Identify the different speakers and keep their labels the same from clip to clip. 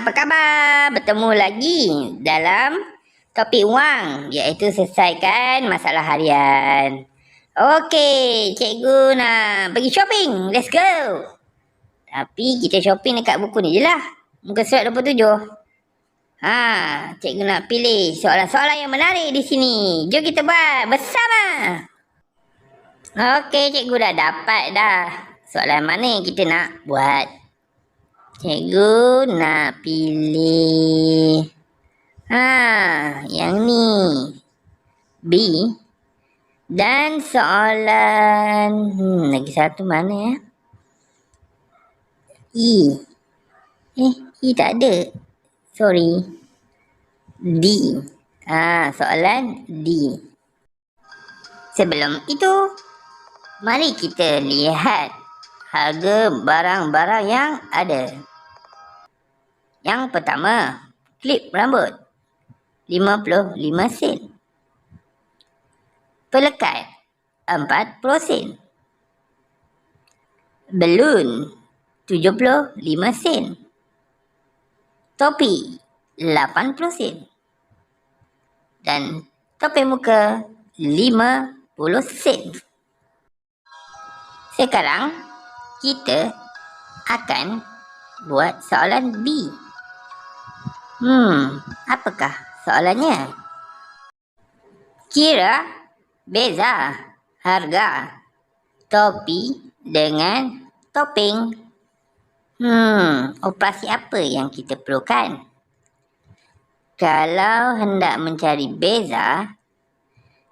Speaker 1: apa khabar? Bertemu lagi dalam topik wang iaitu selesaikan masalah harian. Okey, cikgu nak pergi shopping. Let's go. Tapi kita shopping dekat buku ni je lah. Muka surat 27. Ha, cikgu nak pilih soalan-soalan yang menarik di sini. Jom kita buat bersama. Okey, cikgu dah dapat dah. Soalan mana yang kita nak buat? Cikgu nak pilih. Ha, yang ni. B. Dan soalan. Hmm, lagi satu mana ya? E. Eh, E tak ada. Sorry. D. Ha, soalan D. Sebelum itu, mari kita lihat harga barang-barang yang ada. Yang pertama, klip rambut. 55 sen. Pelekat. 40 sen. Belun. 75 sen. Topi. 80 sen. Dan topi muka. 50 sen. Sekarang, kita akan buat soalan B. Hmm, apakah soalannya? Kira beza harga topi dengan topeng. Hmm, operasi apa yang kita perlukan? Kalau hendak mencari beza,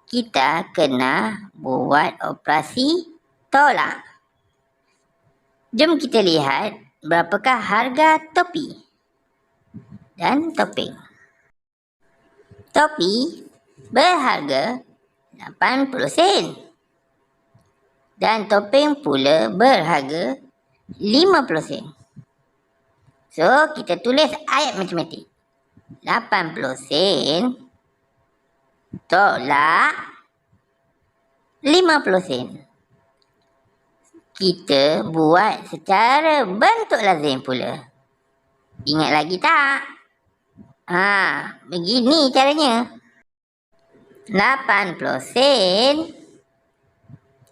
Speaker 1: kita kena buat operasi tolak. Jom kita lihat berapakah harga topi dan topeng. Topi berharga 80 sen. Dan topeng pula berharga 50 sen. So, kita tulis ayat matematik. 80 sen tolak 50 sen. Kita buat secara bentuk lazim pula. Ingat lagi tak? Ha, begini caranya. 80 sen.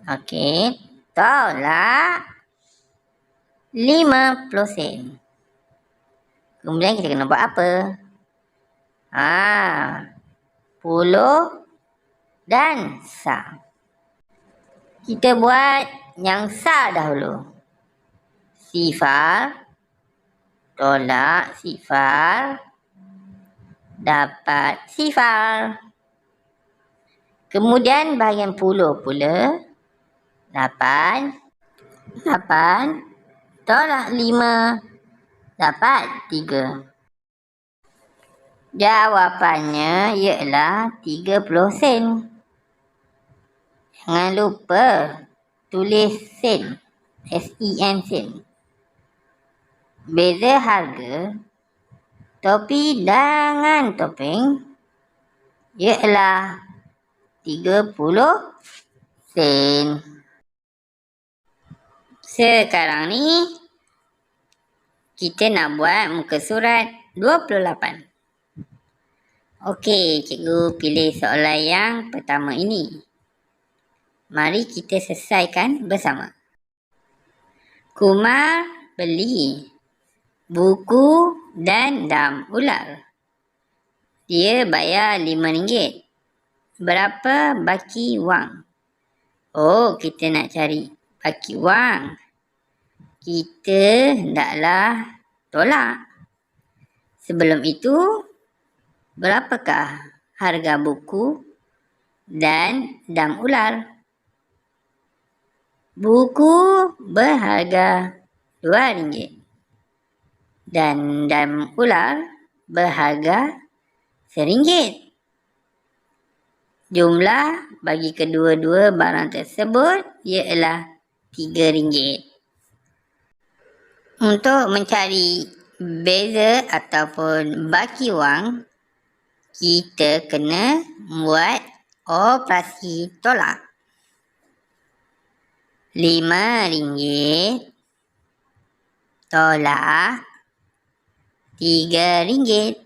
Speaker 1: Okey. Tolak 50 sen. Kemudian kita kena buat apa? Ha, puluh dan sa. Kita buat yang sa dahulu. Sifar. Tolak sifar dapat sifar. Kemudian bahagian puluh pula. Lapan. Lapan. Tolak lima. Dapat tiga. Jawapannya ialah tiga puluh sen. Jangan lupa tulis sen. S-E-N sen. Beza harga topi dengan topeng ialah 30 sen. Sekarang ni kita nak buat muka surat 28. Okey, cikgu pilih soalan yang pertama ini. Mari kita selesaikan bersama. Kumar beli buku dan dam ular. Dia bayar RM5. Berapa baki wang? Oh, kita nak cari baki wang. Kita hendaklah tolak. Sebelum itu, berapakah harga buku dan dam ular? Buku berharga RM2 dan dan ular berharga seringgit. Jumlah bagi kedua-dua barang tersebut ialah tiga ringgit. Untuk mencari beza ataupun baki wang, kita kena buat operasi tolak. Lima ringgit tolak Tiga ringgit.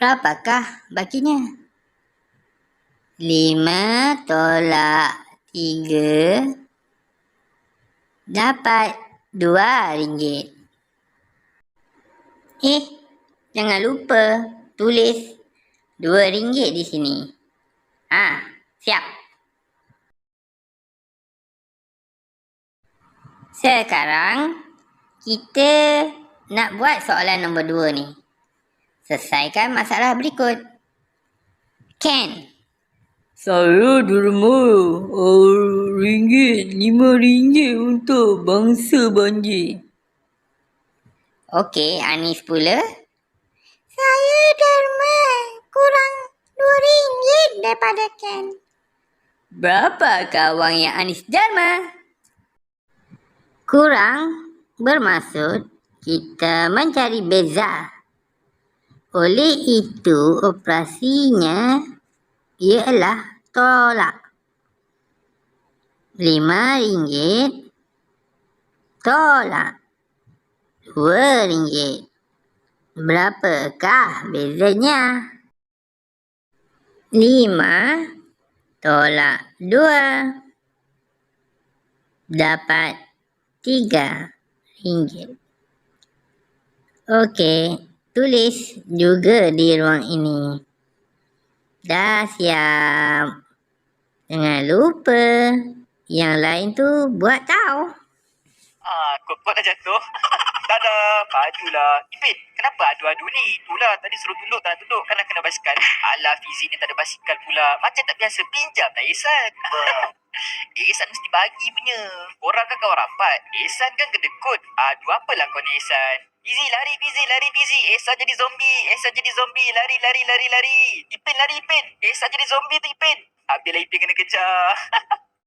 Speaker 1: Berapakah bakinya? Lima tolak tiga dapat dua ringgit. Eh, jangan lupa tulis dua ringgit di sini. Ah, siap. Sekarang kita nak buat soalan nombor dua ni. Selesaikan masalah berikut. Ken,
Speaker 2: Saya derma uh, ringgit, lima ringgit untuk bangsa banjir.
Speaker 1: Okey, Anis pula. Saya derma kurang dua ringgit daripada Ken. Berapakah wang yang Anis derma? Kurang bermaksud kita mencari beza. Oleh itu, operasinya ialah tolak. Lima ringgit tolak dua ringgit. Berapakah bezanya? Lima tolak dua dapat tiga ringgit. Okey, tulis juga di ruang ini. Dah siap. Jangan lupa yang lain tu buat tahu.
Speaker 3: Ah, kot-kot dah jatuh. Dadah, padulah. Ipin, kenapa adu-adu ni? Itulah, tadi suruh tunduk tak tunduk. Kan nak kena basikal. Alah, Fizi ni tak ada basikal pula. Macam tak biasa pinjam tak Ihsan. Ihsan mesti bagi punya. Korang kan kawan rapat. Ihsan kan kedekut. Adu apalah kau ni Ihsan? Fizi, lari Fizi, lari Fizi. Ihsan jadi zombie. Ihsan jadi zombie. Lari, lari, lari, lari. Ipin, lari Ipin. Ihsan jadi zombie tu Ipin. Habislah Ipin kena kejar.